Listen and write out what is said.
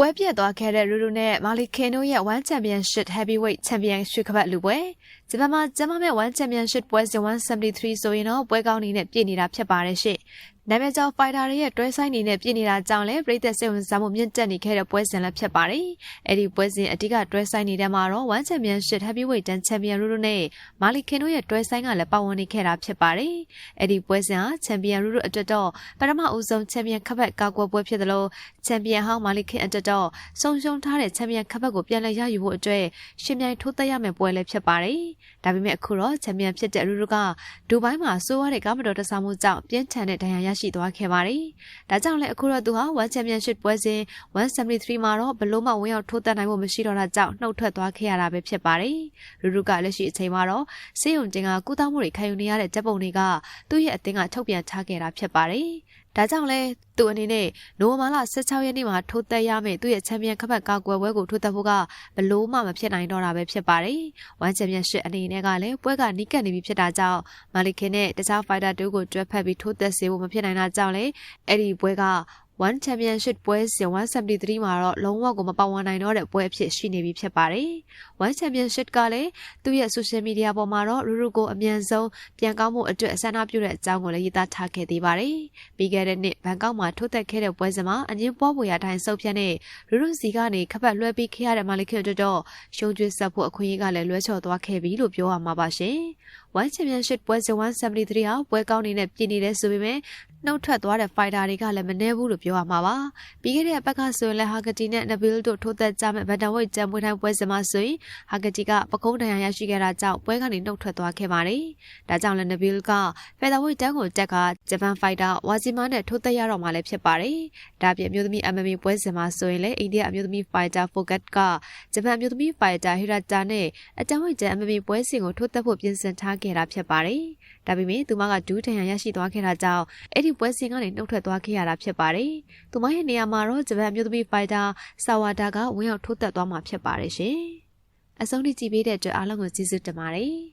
ပွဲပြတ်သွားခဲ့တဲ့ရူရူနဲ့မာလီခင်တို့ရဲ့1 Championship Heavyweight Championship ကပတ်လူပွဲဂျပန်မှာကျင်းပမဲ့1 Championship ပွဲစဉ်173ဆိုရင်တော့ပွဲကောင်းနေနဲ့ပြည့်နေတာဖြစ်ပါတယ်ရှင့် နာမည်ကျော်ဖိုင်တာတွေရဲ့တွဲဆိုင်နေနဲ့ပြည်နေတာကြောင့်လည်းပြည်သက်စိတ်ဝင်စားမှုမြင့်တက်နေခဲ့တဲ့ပွဲစဉ်လည်းဖြစ်ပါတယ်။အဲ့ဒီပွဲစဉ်အဓိကတွဲဆိုင်နေတဲ့မှာတော့1 Championship Heavyweight တန် Champion ရူရူနဲ့မာလီခင်တို့ရဲ့တွဲဆိုင်ကလည်းပါဝင်နေခဲ့တာဖြစ်ပါတယ်။အဲ့ဒီပွဲစဉ်ဟာ Champion ရူရူအတွက်တော့ပထမဦးဆုံး Champion ခပတ်ကာကွယ်ပွဲဖြစ်တယ်လို့ Champion ဟောင်းမာလီခင်အတွက်တော့ဆုံးရှုံးထားတဲ့ Champion ခပတ်ကိုပြန်လည်ရယူဖို့အတွက်ရှင်မြိုင်ထိုးသက်ရမယ့်ပွဲလည်းဖြစ်ပါတယ်။ဒါပေမဲ့အခုတော့ Champion ဖြစ်တဲ့ရူရူကဒူဘိုင်းမှာစိုးရတဲ့ကားမတော်တဆမှုကြောင့်ပြင်းထန်တဲ့ဒဏ်ရာရရှိသွားခဲ့ပါတယ်။ဒါကြောင့်လည်းအခုတော့သူဟာ One Championship ပွဲစဉ်173မှာတော့ဘလို့မှဝင်ရောက်ထိုးတက်နိုင်ဖို့မရှိတော့တာကြောင့်နှုတ်ထွက်သွားခဲ့ရတာပဲဖြစ်ပါတယ်။ရူရူကလက်ရှိအချိန်မှာတော့စေယုံတင်ကကုသမှုတွေခံယူနေရတဲ့တပ်ပုံတွေကသူ့ရဲ့အသင်းကထုတ်ပြန်ထားခဲ့တာဖြစ်ပါတယ်။ဒါကြောင့်လဲသူအနေနဲ့နိုဝင်ဘာလ16ရက်နေ့မှာထိုးသက်ရမယ့်သူ့ရဲ့ချန်ပီယံခပတ်ကာကွယ်ပွဲကိုထိုးသက်ဖို့ကဘလို့မှမဖြစ်နိုင်တော့တာပဲဖြစ်ပါတယ်။ဝမ်ချန်ပီယံရှစ်အနေနဲ့ကလည်းပွဲကနီးကပ်နေပြီဖြစ်တာကြောင့်မာလီခင်နဲ့တခြားဖိုင်တာတူကိုတွဲဖက်ပြီးထိုးသက်စေဖို့မဖြစ်နိုင်တာကြောင့်လေအဲ့ဒီပွဲက 1 Championship ပွဲစဉ်173မှာတော့လုံးဝကိုမပါဝင်နိုင်တော့တဲ့ပွဲအဖြစ်ရှိနေပြီဖြစ်ပါတယ်။1 Championship ကလည်းသူ့ရဲ့ social media ပေါ်မှာတော့ရူရူကိုအမြန်ဆုံးပြန်ကောင်းမှုအတွက်အစမ်းအပြုတဲ့အကြောင်းကိုလည်းရေးသားထားခဲ့သေးပါတယ်။ပြီးခဲ့တဲ့နှစ်ဘန်ကောက်မှာထိုးသက်ခဲ့တဲ့ပွဲစဉ်မှာအငင်းပွားပွေရတိုင်းစုပ်ဖြတ်တဲ့ရူရူစီကနေခပတ်လွှဲပြီးခဲ့ရတဲ့မာလီခင်တို့တော့ရှုံးကျွေးဆက်ဖို့အခွင့်အရေးကလည်းလွှဲချော်သွားခဲ့ပြီလို့ပြောရမှာပါရှင်။ One Championship ပွဲစဉ်173ဟာပွဲကောင်းနေတဲ့ပြည်နေတဲ့ဆိုပေမဲ့ နှုတ်ထွက်သွားတဲ့ fighter တွေကလည်းမနှဲဘူးလို့ပြောရမှာပါပြီးခဲ့တဲ့ဘက်ကဆိုရင်လည်းဟာဂတီနဲ့နဘီလ်တို့ထိုးသက်ကြမဲ့ဘတ်တန်ဝိတ်ကြံမွေးတိုင်းပွဲစဉ်မှာဆိုရင်ဟာဂတီကပကုံးဒဏ်ရာရရှိခဲ့တာကြောင့်ပွဲကနေနှုတ်ထွက်သွားခဲ့ပါတယ်ဒါကြောင့်လည်းနဘီလ်ကဖက်တာဝိတ်တန်းကိုတက်ကဂျပန်ဖိုက်တာဝါစီမာနဲ့ထိုးသက်ရတော့မှလည်းဖြစ်ပါတယ်ဒါပြင်အမျိုးသမီး MMA ပွဲစဉ်မှာဆိုရင်လည်းအိန္ဒိယအမျိုးသမီးဖိုက်တာဖိုကတ်ကဂျပန်အမျိုးသမီးဖိုက်တာဟီရာတာနဲ့အတန်ဝိတ်ကြံ MMA ပွဲစဉ်ကိုထိုးသက်ဖို့ပြင်ဆင်ထားခဲ့တာဖြစ်ပါတယ် ဒါပေမဲ့သူမကဒူးဒဏ်ရာရရှိသွားခဲ့တာကြောင့်အဲ့ဒီပွဲစဉ်ကနေနှုတ်ထွက်သွားခဲ့ရတာဖြစ်ပါတယ်။သူမရဲ့နေရာမှာတော့ဂျပန်မျိုးသမီးဖိုက်တာဆာဝါဒါကဝင်ရောက်ထိုးသက်သွားမှာဖြစ်ပါတယ်ရှင်။အဆုံးထိကြည့်ပေးတဲ့အတွက်အားလုံးကိုကျေးဇူးတင်ပါတယ်။